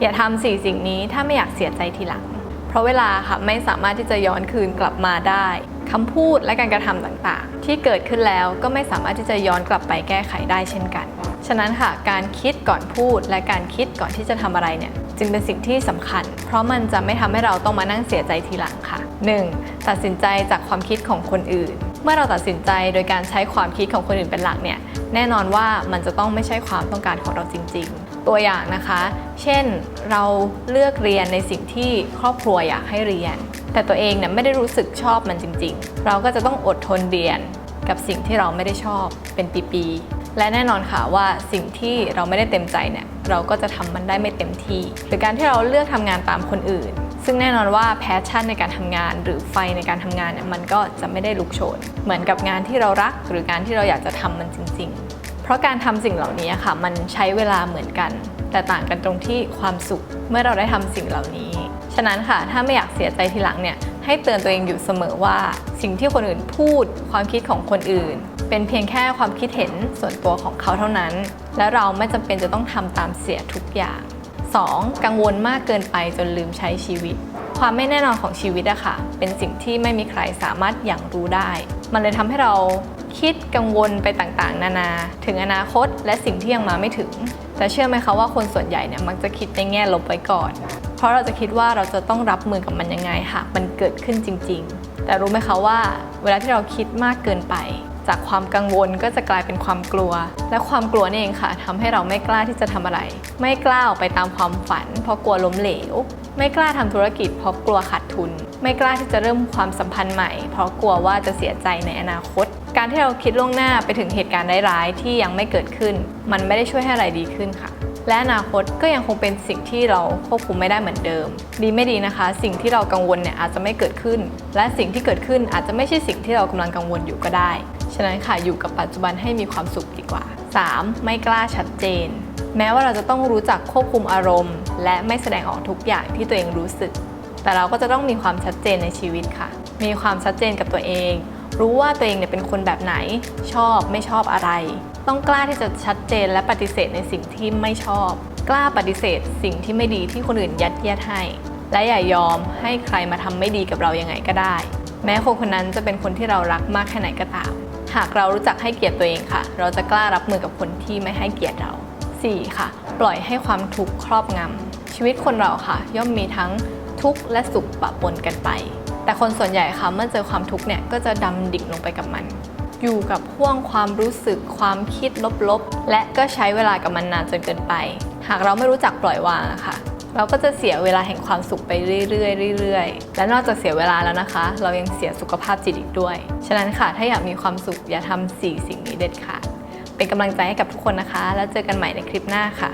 อย่าทำสี่สิ่งนี้ถ้าไม่อยากเสียใจทีหลัง เพราะเวลาค่ะไม่สามารถที่จะย้อนคืนกลับมาได้คำพูดและการกระทำต่างๆ ที่เกิดขึ้นแล้วก็ไม่สามารถที่จะย้อนกลับไปแก้ไขได้เช่นกัน ฉะนั้นค่ะการคิดก่อนพูดและการคิดก่อนที่จะทำอะไรเนี่ยจึงเป็นสิ่งที่สำคัญ เพราะมันจะไม่ทำให้เราต้องมานั่งเสียใจทีหลังค่ะ 1. ตัดสินใจจากความคิดของคนอื่น มื่อเราตัดสินใจโดยการใช้ความคิดของคนอื่นเป็นหลักเนี่ยแน่นอนว่ามันจะต้องไม่ใช่ความต้องการของเราจริง ๆ ตัวอย่างนะคะ เช่นเราเลือกเรียนในสิ่งที่ครอบครัวอยากให้เรียน แต่ตัวเองเนี่ยไม่ได้รู้สึกชอบมันจริง ๆ เราก็จะต้องอดทนเรียนกับสิ่งที่เราไม่ได้ชอบเป็นปีๆ และแน่นอนค่ะว่าสิ่งที่เราไม่ได้เต็มใจเนี่ยเราก็จะทำมันได้ไม่เต็มที่หรือการที่เราเลือกทำงานตามคนอื่น ซึ่งแน่นอนว่าแพชชั่นในการทำงาน หรือไฟในการทำงานเนี่ยมันก็จะไม่ได้ลุกโชน เหมือนกับงานที่เรารักหรืองานที่เราอยากจะทำมันจริง ๆ เพราะการทำสิ่งเหล่านี้ค่ะ มันใช้เวลาเหมือนกัน แต่ต่างกันตรงที่ความสุขเมื่อเราได้ทำสิ่งเหล่านี้ ฉะนั้นค่ะถ้าไม่อยากเสียใจทีหลังเนี่ยให้เตือนตัวเองอยู่เสมอว่า สิ่งที่คนอื่นพูด ความคิดของคนอื่น เป็นเพียงแค่ความคิดเห็นส่วนตัวของเขาเท่านั้น และเราไม่จำเป็นจะต้องทำตามเสียทุกอย่าง 2. กังวลมากเกินไปจนลืมใช้ชีวิต ความไม่แน่นอนของชีวิตอะค่ะ เป็นสิ่งที่ไม่มีใครสามารถอย่างรู้ได้ มันเลยทำให้เราคิดกังวลไปต่างๆ นานา ถึงอนาคตและสิ่งที่ยังมาไม่ถึง แต่เชื่อไหมคะว่าคนส่วนใหญ่เนี่ยมักจะคิดในแง่ลบไว้ก่อน เพราะเราจะคิดว่าเราจะต้องรับมือกับมันยังไงหากมันเกิดขึ้นจริง ๆ แต่รู้ไหมคะว่า เวลาที่เราคิดมากเกินไป จากความกังวลก็จะกลายเป็นความกลัว และความกลัวนี่เองค่ะทำให้เราไม่กล้าที่จะทำอะไร ไม่กล้าออกไปตามความฝัน เพราะกลัวล้มเหลว ไม่กล้าทำธุรกิจเพราะกลัวขาดทุน ไม่กล้าที่จะเริ่มความสัมพันธ์ใหม่ เพราะกลัวว่าจะเสียใจในอนาคต การที่เราคิดล่วงหน้าไปถึงเหตุการณ์ร้ายๆที่ยังไม่เกิดขึ้น มันไม่ได้ช่วยให้อะไรดีขึ้นค่ะและอนาคตก็ยังคงเป็นสิ่งที่เราควบคุมไม่ได้เหมือนเดิม ดีไม่ดีนะคะ สิ่งที่เรากังวลเนี่ยอาจจะไม่เกิดขึ้น และสิ่งที่เกิดขึ้นอาจจะไม่ใช่สิ่งที่เรากำลังกังวลอยู่ก็ได้ ฉะนั้นค่ะอยู่กับปัจจุบันให้มีความสุขดีกว่า 3. ไม่กล้าชัดเจน แม้ว่าเราจะต้องรู้จักควบคุมอารมณ์ และไม่แสดงออกทุกอย่างที่ตัวเองรู้สึก แต่เราก็จะต้องมีความชัดเจนในชีวิตค่ะ มีความชัดเจนกับตัวเอง รู้ว่าตัวเองเนี่ยเป็นคนแบบไหน ชอบไม่ชอบอะไร ต้องกล้าที่จะชัดเจนและปฏิเสธในสิ่งที่ไม่ชอบ กล้าปฏิเสธ สิ่งที่ไม่ดีที่คนอื่นยัดเยียดให้ และอย่ายอมให้ใครมาทำไม่ดีกับเรายังไงก็ได้ แม้คนคนนั้นจะเป็นคนที่เรารักมากแค่ไหนก็ตาม หากเรารู้จักให้เกียรติตัวเองค่ะ เราจะกล้ารับมือกับคนที่ไม่ให้เกียรติเรา 4. ค่ะ ปล่อยให้ความทุกข์ครอบงำชีวิตคนเราค่ะ ย่อมมีทั้งทุกข์และสุขปะปนกันไป แต่คนส่วนใหญ่ค่ะเมื่อเจอความทุกข์เนี่ยก็จะดำดิ่งลงไปกับมัน อยู่กับพ่วงความรู้สึกความคิดลบๆ และก็ใช้เวลากับมันนานจนเกินไป หากเราไม่รู้จักปล่อยวางค่ะ เราก็จะเสียเวลาแห่งความสุขไปเรื่อยๆเรื่อยๆ และนอกจากเสียเวลาแล้วนะคะ เรายังเสียสุขภาพจิตอีกด้วย ฉะนั้นค่ะ ถ้าอยากมีความสุขอย่าทำสี่สิ่งนี้เด็ดขาดเป็นกำลังใจให้กับทุกคนนะคะ แล้วเจอกันใหม่ในคลิปหน้าค่ะ